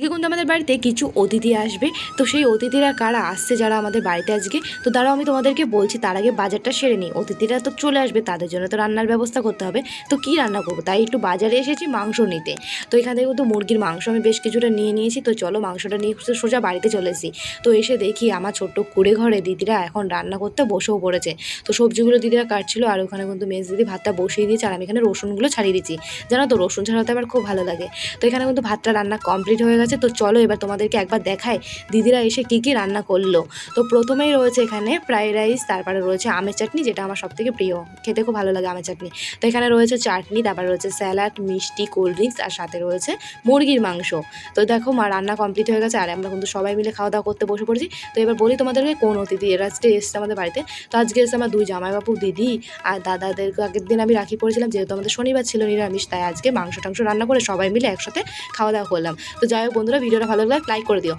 আজকে কিন্তু আমাদের বাড়িতে কিছু অতিথি আসবে। তো সেই অতিথিরা কারা? আসছে যারা আমাদের বাড়িতে আজকে। তো তারাও আমি তোমাদেরকে বলছি, তার আগে বাজারটা সেরে নিই। অতিথিরা তো চলে আসবে, তাদের জন্য তো রান্নার ব্যবস্থা করতে হবে। তো কি রান্না করব? তাই একটু বাজারে এসেছি, মাংস নিতে। তো এখান থেকে কিন্তু মুরগির মাংস আমি বেশ কিছুটা নিয়ে নিয়েছি। তো চলো মাংসটা নিয়ে সোজা বাড়িতে চলে এসেছি। তো এসে দেখি আমার ছোট্ট কুড়ে ঘরে দিদিরা এখন রান্না করতে বসেও পড়েছে। তো সবজিগুলো দিদিরা কাটছিল আর ওখানে কিন্তু মেজ দিদি ভাতটা বসিয়ে দিয়েছে আর আমি এখানে রসুনগুলো ছাড়িয়ে দিচ্ছি। জানো তো, রসুন ছাড়াতে আমার খুব ভালো লাগে। তো এখানে কিন্তু ভাতটা রান্না কমপ্লিট হয়ে গেছে। তো চলো এবার তোমাদেরকে একবার দেখাই। দিদিরা এসে কী কী রান্না করল? তো প্রথমেই রয়েছে এখানে ফ্রাইড রাইস তারপরে রয়েছে আমের চাটনি, যেটা আমার সব থেকে প্রিয়। খেতে খুব ভালো লাগে আমের চাটনি। তো এখানে রয়েছে চাটনি, তারপরে রয়েছে স্যালাড মিষ্টি কোল্ড ড্রিঙ্কস আর সাথে রয়েছে মুরগির মাংস। তো দেখো, মা, রান্না কমপ্লিট হয়ে গেছে, আর আমরা কিন্তু সবাই মিলে খাওয়া দাওয়া করতে বসে পড়েছি। তো এবার বলি তোমাদেরকে কোন অতিথি এরা আজকে এসছে আমাদের বাড়িতে। তো আজকে এসছে আমার দুই জামাইবাবু দিদি, আর দাদাদেরকে আগের দিন আমি রাখি পড়েছিলাম, যেহেতু আমাদের শনিবার ছিল নিরামিষ, তাই আজকে মাংস টাংস রান্না করে সবাই মিলে একসাথে খাওয়া দাওয়া করলাম। তো যাই হোক বন্ধুরা ভিডিওটা ভালো লাগলে লাইক করে দিও।